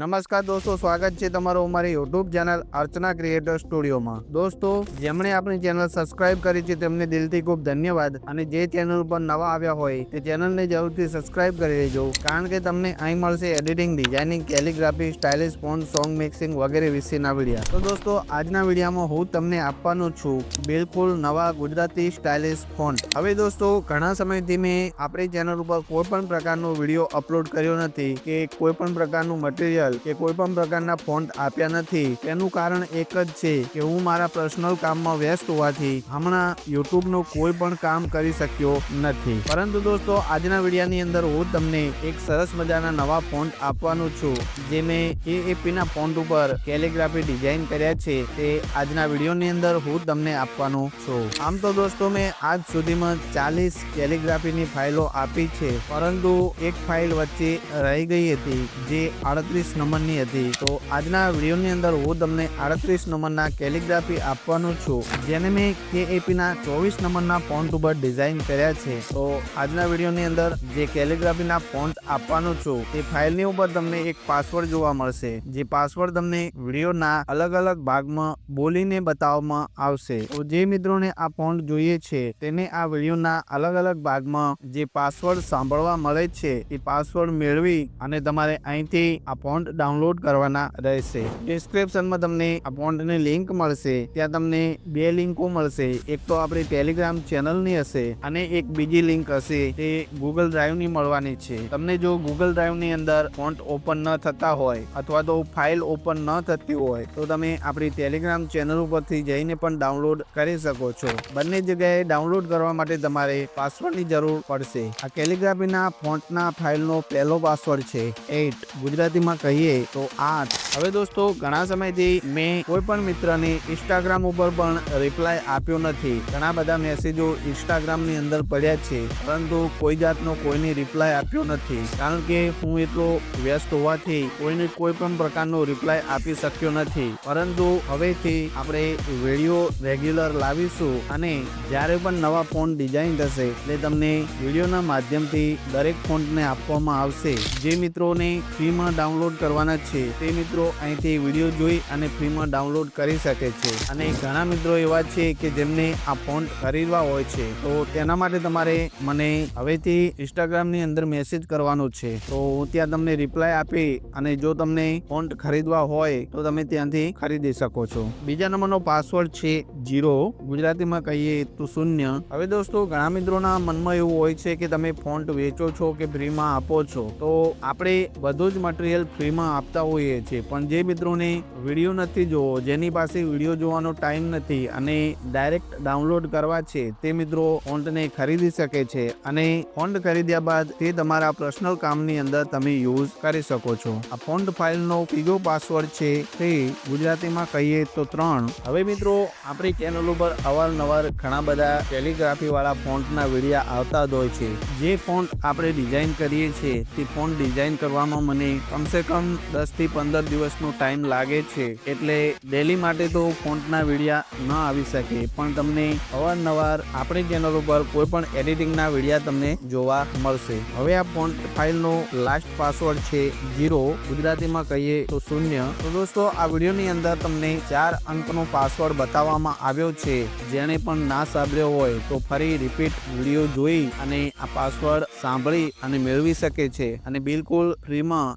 નમસ્કાર દોસ્તો, સ્વાગત છે તમારું અમારી યુટ્યુબ ચેનલ અર્ચના ક્રિએટર સ્ટુડિયોમાં દોસ્તો, જેમણે આપણી ચેનલ સબસ્ક્રાઇબ કરી છે તેમને દિલથી ખૂબ ધન્યવાદ અને જે ચેનલ પર નવા આવ્યા હોય તે ચેનલને જરૂરથી સબસ્ક્રાઇબ કરી લેજો. કારણ કે તમને અહીં મળશે editing designing calligraphy stylish phone song mixing વગેરે વિશેના વિડીયા તો દોસ્તો, આજના વિડીયામાં હું તમને આપવાનો છું બિલકુલ નવા ગુજરાતી સ્ટાઇલિશ ફોન હવે દોસ્તો, ઘણા સમયથી મેં આપણી ચેનલ ઉપર કોઈ પણ પ્રકારનો વીડિયો અપલોડ કર્યો નથી કે કોઈ પણ પ્રકારનું મટીરિયલ કે કોઈ પણ પ્રકારના ફોન્ટ આપ્યા નથી. તેનું કારણ એક જ છે કે હું મારા પર્સનલ કામમાં વ્યસ્ત હોવાથી હમણાં યુટ્યુબનું કોઈ પણ કામ કરી શક્યો નથી. પરંતુ દોસ્તો, આજના વિડીયાની અંદર હું તમને એક સરસ મજાના નવા ફોન્ટ આપવાનું છું, જે મેં AAP ના ફોન્ટ ઉપર કેલિગ્રાફી ડિઝાઇન કર્યા છે તે આજના વિડીયોની અંદર હું તમને આપવાનો છું. આમ તો દોસ્તો, મેં આજ સુધીમાં ચાલીસ કેલિગ્રાફીની ફાઇલો આપી છે, પરંતુ એક ફાઇલ વચ્ચે રહી ગઈ હતી, જે આડત્રીસ નંબરની હતી. તો આજના વિડીયોની અંદર હું તમને આડત્રીસ નંબરના કેલિગ્રાફી આપવાનું છું, જેને મેં કે એપીના ચોવીસ નંબરના ફોન્ટ ઉપર ડિઝાઇન કર્યા છે. તો આજના વિડીયોની અંદર જે કેલિગ્રાફીના ફોન્ટ આપવાનું છું તે ફાઇલની ઉપર તમને એક પાસવર્ડ જોવા મળશે, જે પાસવર્ડ તમને વિડીયોના અલગ અલગ ભાગમાં બોલીને બતાવવામાં આવશે. તો જે મિત્રોને આ ફોન્ટ જોઈએ છે, તેને આ વિડીયોના અલગ અલગ ભાગમાં જે પાસવર્ડ સાંભળવા મળે છે, એ પાસવર્ડ મેળવી અને તમારે અહીંથી આ ફોન્ટ ડાઉનલોડ કરવાના રહેશે. ડિસ્ક્રિપ્શનમાં તમને આ ફોન્ટની લિંક મળશે. ત્યાં તમને બે લિંકો મળશે. એક તો આપણી ટેલિગ્રામ ચેનલની હશે અને એક બીજી લિંક હશે. તે ગૂગલ ડ્રાઈવની મળવાની છે. તમને જો ગૂગલ ડ્રાઈવની અંદર ફોન્ટ ઓપન ન થતા હોય અથવા તો ફાઇલ ઓપન ન થતી હોય, તો તમે આપણી ટેલિગ્રામ ચેનલ ઉપરથી જઈને પણ ડાઉનલોડ કરી શકો છો. બંને જગ્યાએ ડાઉનલોડ કરવા માટે તમારે પાસવર્ડની જરૂર પડશે. આ કેલિગ્રાફીના ફોન્ટના ફાઇલનો પહેલો પાસવર્ડ છે. એટ ગુજરાતીમાં કહીએ તો આઠ હવે દોસ્તો, ઘણા સમયથી મેં કોઈ પણ મિત્રને ઇન્સ્ટાગ્રામ ઉપર પણ રિપ્લાય આપ્યો નથી. ઘણા બધા મેસેજો ઇન્સ્ટાગ્રામની અંદર પડ્યા છે, પરંતુ કોઈ જાતનો કોઈને રિપ્લાય આપ્યો નથી. કારણ કે હું એટલો વ્યસ્ત હોવાથી કોઈને કોઈ પણ પ્રકારનો રિપ્લાય આપી શક્યો નથી. પરંતુ હવેથી આપણે વીડિયો રેગ્યુલર લાવીશું અને જ્યારે પણ નવા ફોન ડિઝાઇન થશે, એટલે તમને વિડીયોના માધ્યમથી દરેક ફોનને આપવામાં આવશે. જે મિત્રોને ફ્રીમાં ડાઉનલોડ કરવાના છે તે મિત્રો અહીંથી વીડિયો જોઈ અને ફ્રીમાં ડાઉનલોડ કરી શકે છે. અને ઘણા મિત્રો એવા છે કે જેમને આ ફોન્ટ ખરીદવા હોય છે. તો તેના માટે તમારે મને હવેથી ઇન્સ્ટાગ્રામની અંદર મેસેજ કરવાનો છે. તો હું ત્યાં તમને રિપ્લાય આપી અને જો તમને ફોન્ટ ખરીદવા હોય, તો તમે ત્યાંથી ખરીદી શકો છો. બીજા નંબરનો પાસવર્ડ છે જીરો ગુજરાતીમાં કહીએ તો શૂન્ય. હવે દોસ્તો, ઘણા મિત્રોના મનમાં એવું હોય છે કે તમે ફોન્ટ વેચો છો કે ફ્રીમાં આપો છો. તો આપણે બધું જ મટીરિયલ ફ્રીમાં આપતા હોઈએ છીએ. પણ જે મિત્રોને વીડિયો નથી જોવો, જેની પાસે વીડિયો જોવાનો ટાઈમ નથી અને ડાયરેક્ટ ડાઉનલોડ કરવા છે, તે મિત્રો ફોન્ટને ખરીદી શકે છે અને ફોન્ટ ખરીદ્યા બાદ તે તમારા પર્સનલ કામની અંદર તમે યુઝ કરી શકો છો. આ ફોન્ટ ફાઇલનો બીજો પાસવર્ડ છે તે ગુજરાતીમાં કહીએ તો ત્રણ. હવે મિત્રો, આપણી ચેનલ ઉપર અવારનવાર ઘણા બધા ટેલિગ્રાફીવાળા ફોન્ટના વિડીયા આવતા જ હોય છે. જે ફોન્ટ આપણે ડિઝાઇન કરીએ છીએ, તે ફોન્ટ ડિઝાઇન કરવામાં મને કમસે કમ દસથી પંદર દિવસનો ટાઈમ લાગે છે. એટલે ડેલી માટે તો ફોન્ટના વિડીયા ન આવી શકે. પણ તમને અવારનવાર આપણી ચેનલ ઉપર કોઈ પણ એડિટિંગના વિડીયા તમને જોવા મળશે. હવે આ ફોન્ટ ફાઇલનો લાસ્ટ પાસવર્ડ છે જીરો ગુજરાતીમાં કહીએ તો શૂન્ય. તો દોસ્તો, આ વિડીયોની અંદર તમને ચાર અંકનો પાસવર્ડ બતાવવામાં આવ્યો છે. જેણે પણ ના સાંભળ્યો હોય તો ફરી રિપીટ વીડિયો જોઈ અને આ પાસવર્ડ સાંભળી અને મેળવી શકે છે. અને બિલકુલ ફ્રીમાં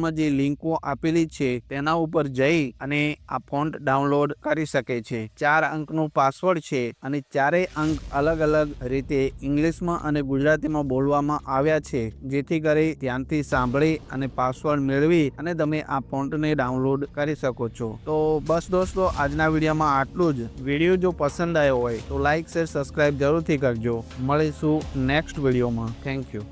ડિસ્ક્રિપ્શનમાં જે લિંકો આપેલી છે, તેના ઉપર જઈ અને આ ફોન્ટ ડાઉનલોડ કરી શકે છે. ચાર અંકનો પાસવર્ડ છે અને ચારેય અંક અલગ અલગ રીતે ઇંગ્લિશમાં અને ગુજરાતીમાં બોલવામાં આવ્યા છે, જેથી કરી ધ્યાનથી સાંભળી અને પાસવર્ડ મેળવી અને તમે આ ફોન્ટને ડાઉનલોડ કરી શકો છો. તો બસ દોસ્તો, આજના વિડીયોમાં આટલું જ. વીડિયો જો પસંદ આવ્યો હોય તો લાઇક શેર સબસ્ક્રાઇબ જરૂરથી કરજો. મળીશું નેક્સ્ટ વિડીયોમાં. Thank you.